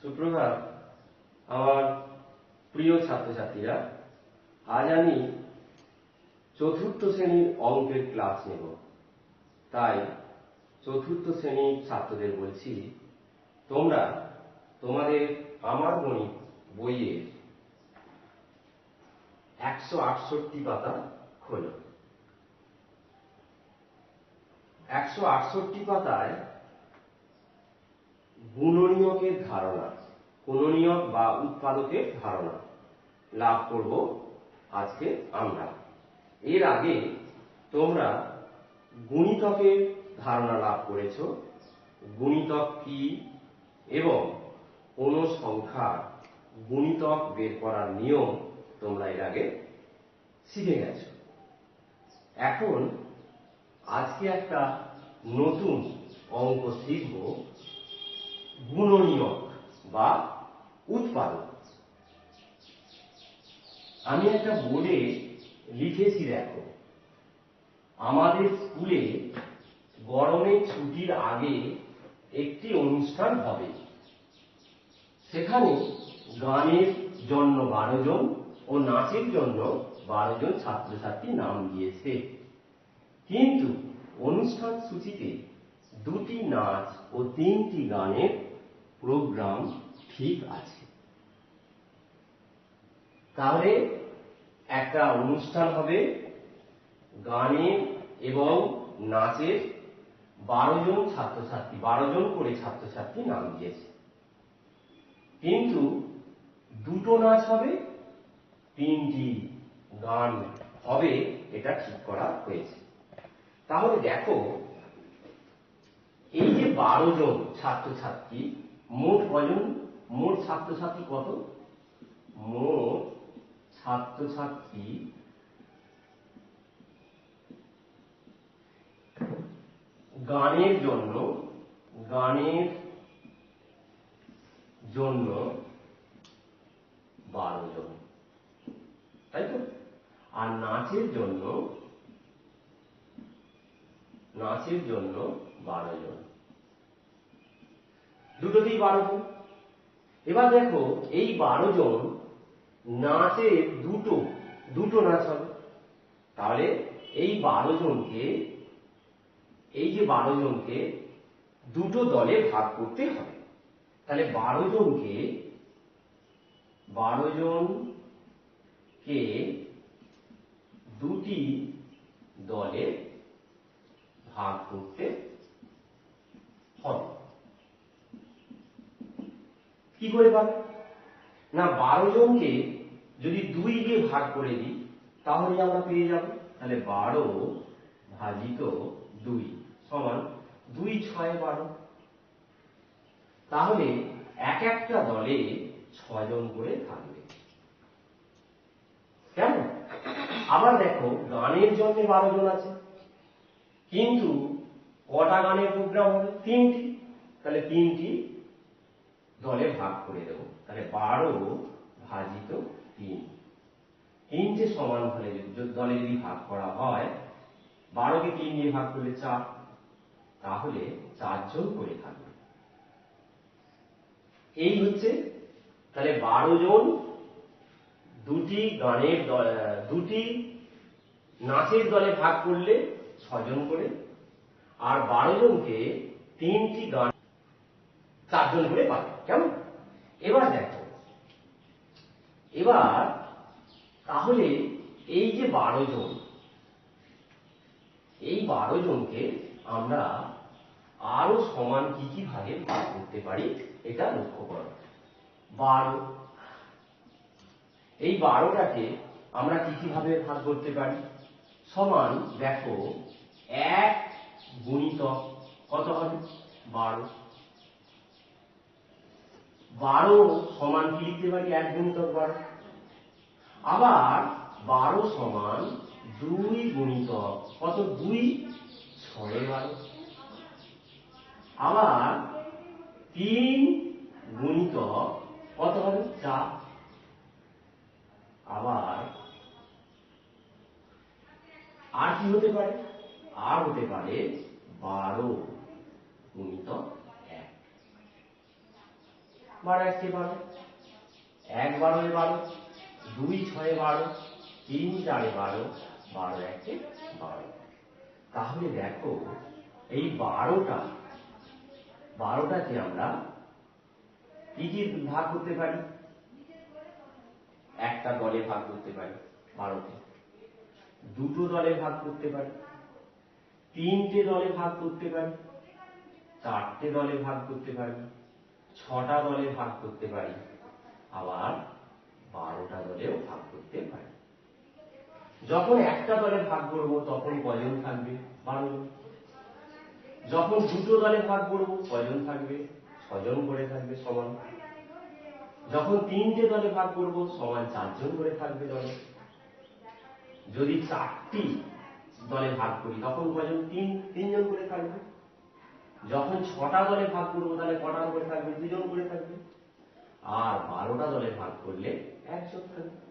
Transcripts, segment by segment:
সুপ্রভাত। আমার প্রিয় ছাত্রছাত্রীরা, আজ আমি চতুর্থ শ্রেণির অঙ্কের ক্লাস নেব। তাই চতুর্থ শ্রেণির ছাত্রদের বলছি, তোমরা তোমাদের আমার গণিত বইয়ের একশো আটষট্টি পাতা খোলো। একশো আটষট্টি পাতায় গুণনীয়কের ধারণা গুণনীয়ক বা উৎপাদকের ধারণা লাভ করব আজকে আমরা। এর আগে তোমরা গুণিতকের ধারণা লাভ করেছ। গুণিতক কি এবং কোন সংখ্যার গুণিতক বের করার নিয়ম তোমরা এর আগে শিখে গেছো। এখন আজকে একটা নতুন অঙ্ক শিখব। গুণনীয়ক বা উৎপাদক। আমি একটা বোর্ডে লিখেছি, দেখো, আমাদের স্কুলে গরমের ছুটির আগে একটি অনুষ্ঠান হবে। সেখানে গানের জন্য বারো জন ও নাচের জন্য বারো জন ছাত্রছাত্রী নাম দিয়েছে। কিন্তু অনুষ্ঠান সূচিতে দুটি নাচ ও তিনটি গানের প্রোগ্রাম ঠিক আছে। তাহলে একটা অনুষ্ঠান হবে গানের এবং নাচের বারো জন ছাত্রছাত্রী, বারো জন করে ছাত্রছাত্রী নাম দিয়েছে। কিন্তু দুটো নাচ হবে, তিনটি গান হবে, এটা ঠিক করা হয়েছে। তাহলে দেখো, এই যে বারো জন ছাত্রছাত্রী মোট কজন? মোট ছাত্রছাত্রী কত? মোট ছাত্রছাত্রী গানের জন্য গানের জন্য বারো জন। তাই তো? আর নাচের জন্য নাচের জন্য বারো জন। দুটোতেই বারো জন এবার দেখো, এই বারো জন নাচের দুটো দুটো নাচ হবে। তাহলে এই বারো জনকে, এই যে বারো জনকে দুটো দলে ভাগ করতে হবে। তাহলে বারো জনকে বারো জনকে দুটি দলে ভাগ করতে হবে কি করে পাবে? না, বারো জনকে যদি দুই দিয়ে ভাগ করে দিই, তাহলে আমরা পেয়ে যাব? তাহলে বারো ভাজিত দুই সমান দুই ছয় বারো। তাহলে এক একটা দলে ছজন করে থাকবে। কেন? আবার দেখো, গানের জন্য বারো জন আছে। কিন্তু কটা গানের প্রোগ্রাম হবে? তিনটি। তাহলে তিনটি দলে ভাগ করে দেবো। তাহলে বারো ভাজিত তিন। তিনটে সমান যদি দলে যদি ভাগ করা হয়, বারোকে তিন দিয়ে ভাগ করলে চার। তাহলে চারজন করে থাকবে। এই হচ্ছে, তাহলে বারো জন দুটি গানের দুটি নাচের দলে ভাগ করলে ছজন করে, আর বারো জনকে তিনটি গান চারজন করে পাবে। কেমন? এবার দেখো। এবার তাহলে এই যে বারো জন, এই বারো জনকে আমরা আরও সমান কি কি ভাগে ভাগ করতে পারি, এটা লক্ষ্য করো। বারো। এই বারোটাকে আমরা কি কি ভাবে ভাগ করতে পারি? সমান দেখো, এক গুণিতক কত হবে? বারো। বারো সমান কি লিখতে পারি? এক গুণিতক বারো আবার বারো সমান দুই গুণিতক কত? দুই? ছয় বারো। আবার তিন গুণিতক কত হবে? চার। আবার আর কি হতে পারে? আর হতে পারে বারো গুণিতক বারো এককে বারো। এক বারোয় বারো, দুই ছয়ে বারো, তিন চারে বারো বারো একে বারো। তাহলে দেখো, এই বারোটা, বারোটাকে আমরা কি কি ভাগ করতে পারি? একটা দলে ভাগ করতে পারি বারোকে। দুটো দলে ভাগ করতে পারি। তিনটে দলে ভাগ করতে পারি। চারটে দলে ভাগ করতে পারি। ছটা দলে ভাগ করতে পারি, আবার বারোটা দলেও ভাগ করতে পারি। যখন একটা দলে ভাগ করব, তখন কজন থাকবে? বারো যখন দুটো দলে ভাগ করব, কজন থাকবে? ছজন করে থাকবে সমান। যখন তিনটে দলে ভাগ করব, সমান চারজন করে থাকবে দলে। যদি চারটি দলে ভাগ করি, তখন কজন? তিন, তিনজন করে থাকবে। যখন ছটা দলে ভাগ করব, তাহলে কটা করে থাকবে? দুজন করে থাকবে? আর বারোটা দলে ভাগ করলে একজন থাকবে।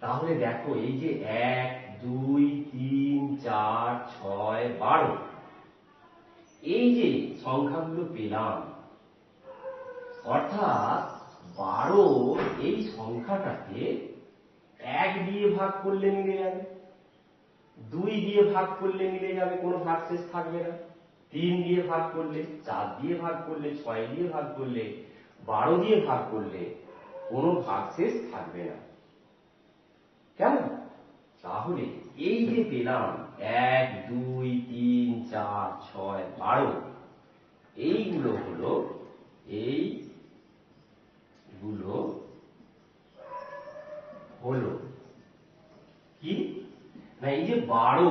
তাহলে দেখো, এই যে এক, দুই, তিন, চার, ছয়, বারো, এই যে সংখ্যাগুলো পেলাম, অর্থাৎ বারো এই সংখ্যাটাকে এক দিয়ে ভাগ করলে মিলে যাবে। দুই দিয়ে ভাগ করলে মিলে যাবে, কোনো ভাগশেষ থাকবে না। তিন দিয়ে ভাগ করলে, চার দিয়ে ভাগ করলে, ছয় দিয়ে ভাগ করলে, বারো দিয়ে ভাগ করলে কোনো ভাগশেষ থাকবে না। কেমন? তাহলে এই যে পেলাম এক, দুই, তিন, চার, ছয়, বারো, এইগুলো হলো এই গুলো হলো কি না এই যে বারো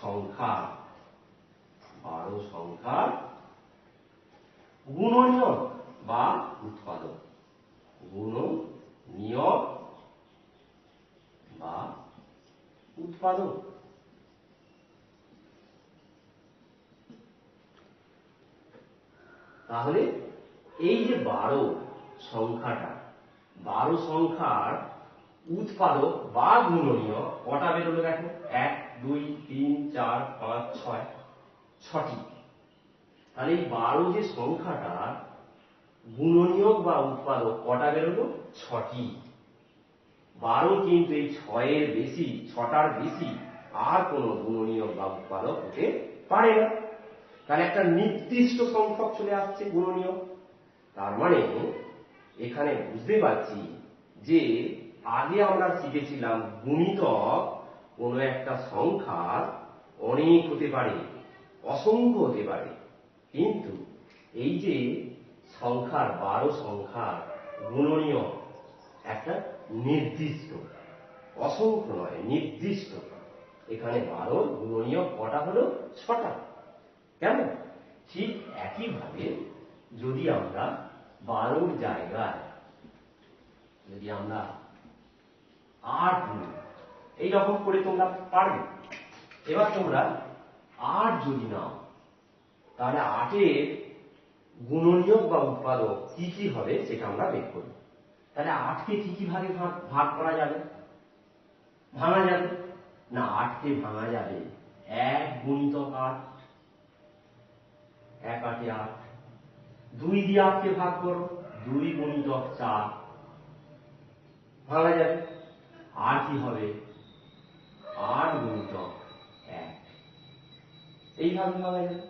সংখ্যা, বারো সংখ্যার গুণনীয়ক বা উৎপাদক। গুণনীয়ক বা উৎপাদক। তাহলে এই যে বারো সংখ্যাটা, বারো সংখ্যার উৎপাদক বা গুণনীয় কটা বেরোলো দেখো? এক, দুই, তিন, চার, পাঁচ, ছয়, ছটি। তাহলে এই বারো যে সংখ্যাটা গুণনীয়ক বা উৎপাদক কটা বেরোলো? ছটি। বারো কিন্তু এই ছয়ের বেশি, ছটার বেশি, আর কোনো গুণনীয়ক বা উৎপাদক হতে পারে না। তাহলে একটা নির্দিষ্ট সংখ্যক চলে আসছে গুণনীয়ক তার মানে এখানে বুঝতে পারছি যে আগে আমরা শিখেছিলাম গুণিতক কোনো একটা সংখ্যার অনেক হতে পারে, অসংখ্য হতে পারে। কিন্তু এই যে সংখ্যার বারো সংখ্যার গুণনীয় একটা নির্দিষ্ট, অসংখ্য নয়, নির্দিষ্ট, এখানে বারো গুণনীয় কটা হলো? ছটা। কেমন ঠিক একইভাবে যদি আমরা বারোর জায়গায়, যদি আমরা আট নিই এইরকম করে তোমরা পারবে। এবার তোমরা আট যদি নাও, তাহলে আটের গুণনীয়ক বা উৎপাদক কি কি হবে সেটা আমরা বের করি। তাহলে আটকে কি কি ভাগে করা যাবে? ভাঙা যাবে? না, আটকে ভাঙা যাবে। এক গুণিতক আট। এক আটে আট। দুই দিয়ে আটকে ভাগ করো। দুই গুণিতক চার। ভাঙা যাবে। আর কি হবে? আর গুণিতক এক। এইভাবে ভাঙা যাবে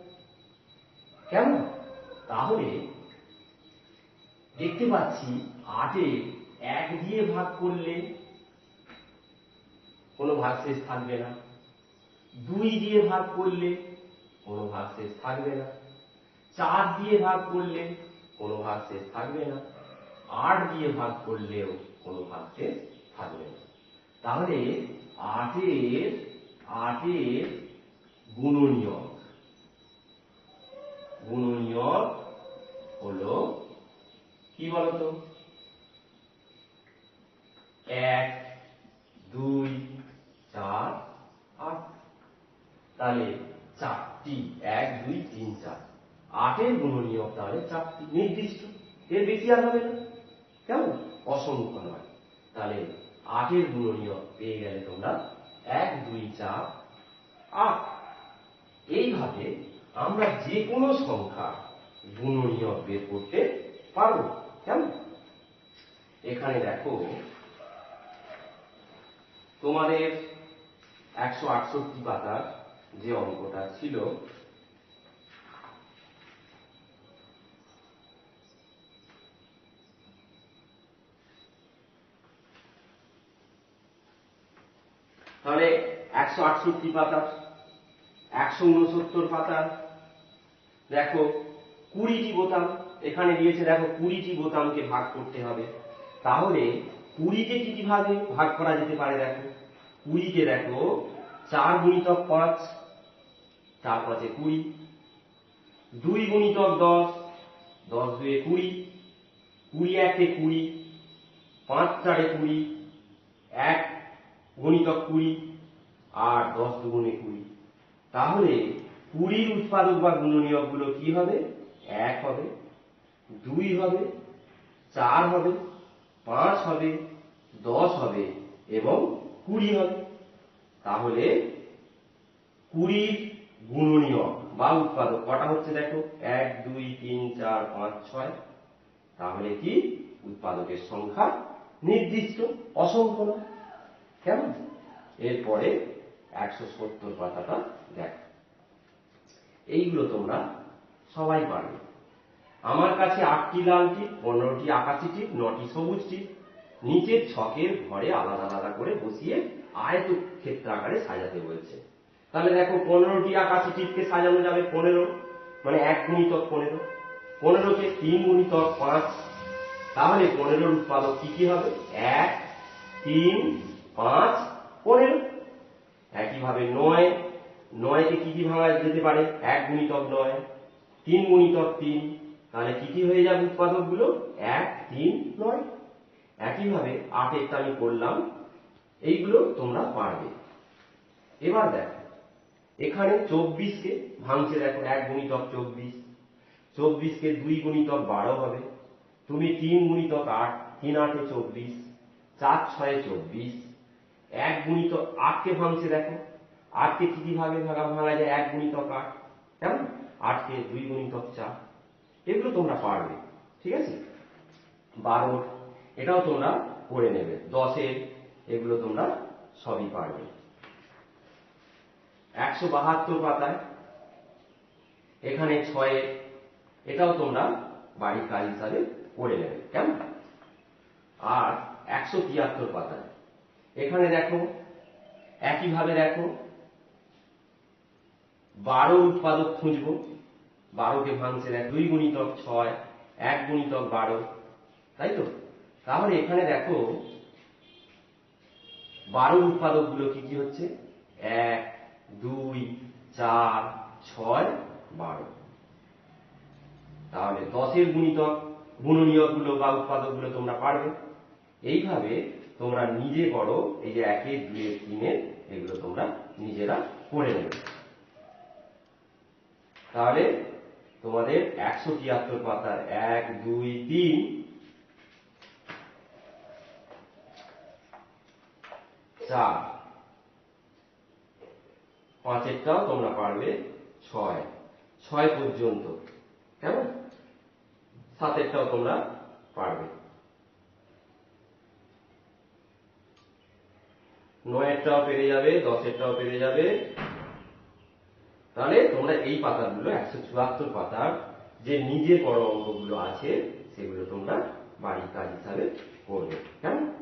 কেমন? তাহলে দেখতে পাচ্ছি আটে এক দিয়ে ভাগ করলে কোনো ভাগশেষ থাকবে না। দুই দিয়ে ভাগ করলে কোনো ভাগশেষ থাকবে না। চার দিয়ে ভাগ করলে কোনো ভাগশেষ থাকবে না। আট দিয়ে ভাগ করলেও কোনো ভাগশেষ থাকবে না। তাহলে আটের আটের গুণনীয়ক। গুণনীয়ক হলো কি বলতো? এক, দুই, চার, আট। তাহলে চারটি, এক, দুই, তিন, চার। আটের গুণনীয়ক তাহলে চারটি নির্দিষ্ট। এর বেশি আর হবে না। কেমন? অসংখ্য নয়। তাহলে আটের গুণনীয়ক পেয়ে গেলে তোমরা এক, দুই, চার, আট। এইভাবে আমরা যে কোনো সংখ্যা গুণনীয়ক বের করতে পারব। কেমন? এখানে দেখো, তোমাদের একশো আটষট্টি পাতার যে অঙ্কটা ছিল তাহলে একশো আটষট্টি পাতা, একশো উনসত্তর পাতা, দেখো কুড়িটি বোতাম, এখানে দিয়েছে দেখো কুড়িটি বোতামকে ভাগ করতে হবে। তাহলে কুড়িকে কি ভাগে ভাগ করা যেতে পারে দেখো? কুড়িকে দেখো চার গুণিতক পাঁচ চার পাঁচে কুড়ি। দুই গুণিতক দশ দশ দুয়ে কুড়ি কুড়ি একে কুড়ি, পাঁচ চারে কুড়ি, এক গুণিতক কুড়ি আর দশ দুগুণে কুড়ি। তাহলে কুড়ির উৎপাদক বা গুণনীয়কগুলো কি হবে? এক হবে, দুই হবে, চার হবে, পাঁচ হবে, দশ হবে এবং কুড়ি হবে। তাহলে কুড়ির গুণনীয়ক বা উৎপাদক কটা হচ্ছে দেখো? এক, দুই, তিন, চার, পাঁচ, ছয়। তাহলে কি? উৎপাদকের সংখ্যা নির্দিষ্ট, অসংখ্য না কেমন? এরপরে একশো সত্তর পাতাটা দেখো। এইগুলো তোমরা সবাই পারবে। আমার কাছে আটটি লাল টিপ পনেরোটি আকাশি টিপ নটি সবুজ টিপ নিচের ছকের ঘরে আলাদা আলাদা করে বসিয়ে আয়ত ক্ষেত্র আকারে সাজাতে বলছে। তাহলে দেখো, পনেরোটি আকাশি টিপকে সাজানো যাবে পনেরো। মানে এক গুণিতক পনেরো। পনেরোকে তিন গুণিতক পাঁচ। তাহলে পনেরোর উৎপাদক কি কি হবে? এক, তিন পাঁচ, পনেরো। একইভাবে নয়। নয়কে কি কি ভাঙা যেতে পারে? এক গুণিতক নয়। তিন গুণিতক তিন। তাহলে কি কি হয়ে যাবে উৎপাদকগুলো এক, তিন, নয়। একইভাবে আটেরটা আমি করলাম। এইগুলো তোমরা পারবে। এবার দেখো। এখানে চব্বিশকে ভাঙছে দেখো, এক গুণিতক চব্বিশ। চব্বিশকে দুই গুণিতক বারো হবে। তুমি তিন গুণিতক আট, তিন আটে চব্বিশ, চার ছয়ে চব্বিশ এক গুণিতক আটকে ভাঙছে, দেখো। আটকে কি কি ভাগে ভাগা ভাঙা যায়? এক গুণিতক আট। কেমন? আটকে দুই গুণিতক চার। এগুলো তোমরা পারবে, ঠিক আছে? বারোর এটাও তোমরা করে নেবে। দশের, এগুলো তোমরা সবই পারবে। একশো বাহাত্তর পাতায়, এখানে ছয়ে, এটাও তোমরা বাড়ির কাজ হিসাবে করে নেবে। কেমন? আর একশো তিয়াত্তর পাতায়। এখানে দেখো, একইভাবে দেখো, বারো উৎপাদক খুঁজবো। বারোকে ভাঙছে দেখ, দুই গুণিতক ছয়, এক গুণিতক বারো, তাই তো? তাহলে এখানে দেখো, বারো উৎপাদকগুলো কি কি হচ্ছে? এক, দুই, চার, ছয়, বারো। তাহলে দশের গুণিতক গুণনীয়কগুলো বা উৎপাদকগুলো তোমরা পারবে। এইভাবে তোমরা নিজে করো, এই যে একে দুইয়ের তিনের এগুলো তোমরা নিজেরা করে নেবে। তাহলে তোমাদের একশো তিয়াত্তর পাতার এক, দুই, তিন। চার। পাঁচেরটাও তোমরা পারবে ছয়। ছয় পর্যন্ত, কেমন? সাতেরটাও তোমরা পারবে। নয়েরটাও পেরে যাবে, দশেরটাও পেরে যাবে। তাহলে তোমরা এই পাতাগুলো, একশো চুয়াত্তর পাতার যে নিজে বড় অঙ্কগুলো আছে, সেগুলো তোমরা বাড়ির কাজ হিসাবে করবে। কেমন?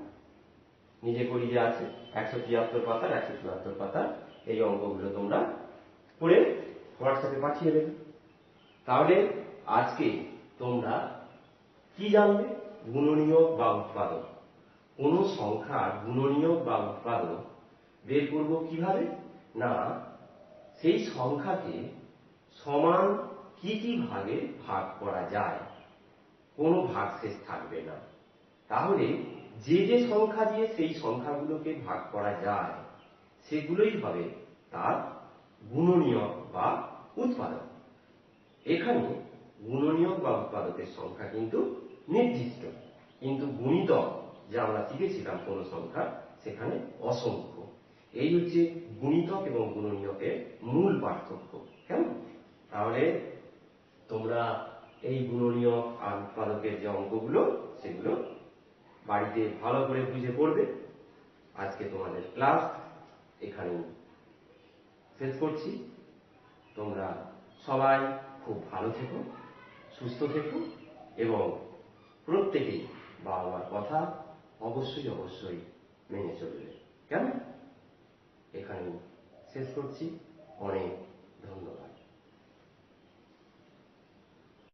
নিজে করি যে আছে, একশো তিয়াত্তর পাতার, একশো চুয়াত্তর পাতার এই অঙ্কগুলো তোমরা করে হোয়াটসঅ্যাপে পাঠিয়ে দেবে। তাহলে আজকে তোমরা কি জানবে গুণনীয়ক বা উৎপাদক। কোন সংখ্যার গুণনীয়ক বা উৎপাদক বের করব কীভাবে? না, সেই সংখ্যাকে সমান কি কি ভাগে ভাগ করা যায়? কোনো ভাগশেষ থাকবে না। তাহলে যে যে সংখ্যা দিয়ে সেই সংখ্যাগুলোকে ভাগ করা যায়, সেগুলোই হবে তার গুণনীয়ক বা উৎপাদক। এখানে গুণনীয়ক বা উৎপাদকের সংখ্যা কিন্তু নির্দিষ্ট, কিন্তু গুণিতক যে আমরা শিখেছিলাম কোন সংখ্যা, সেখানে অসংখ্য। এই হচ্ছে গুণিতক এবং গুণনীয়কের মূল পার্থক্য। কেমন? তাহলে তোমরা এই গুণনীয় আর উৎপাদকের যে অঙ্কগুলো, সেগুলো বাড়িতে ভালো করে বুঝে পড়বে। আজকে তোমাদের ক্লাস এখানে শেষ করছি। তোমরা সবাই খুব ভালো থেকো, সুস্থ থেকো এবং প্রত্যেকেই বাবা মার কথা অবশ্যই অবশ্যই মেনে চলবে। কেন এখানেই শেষ করছি। অনেক ধন্যবাদ।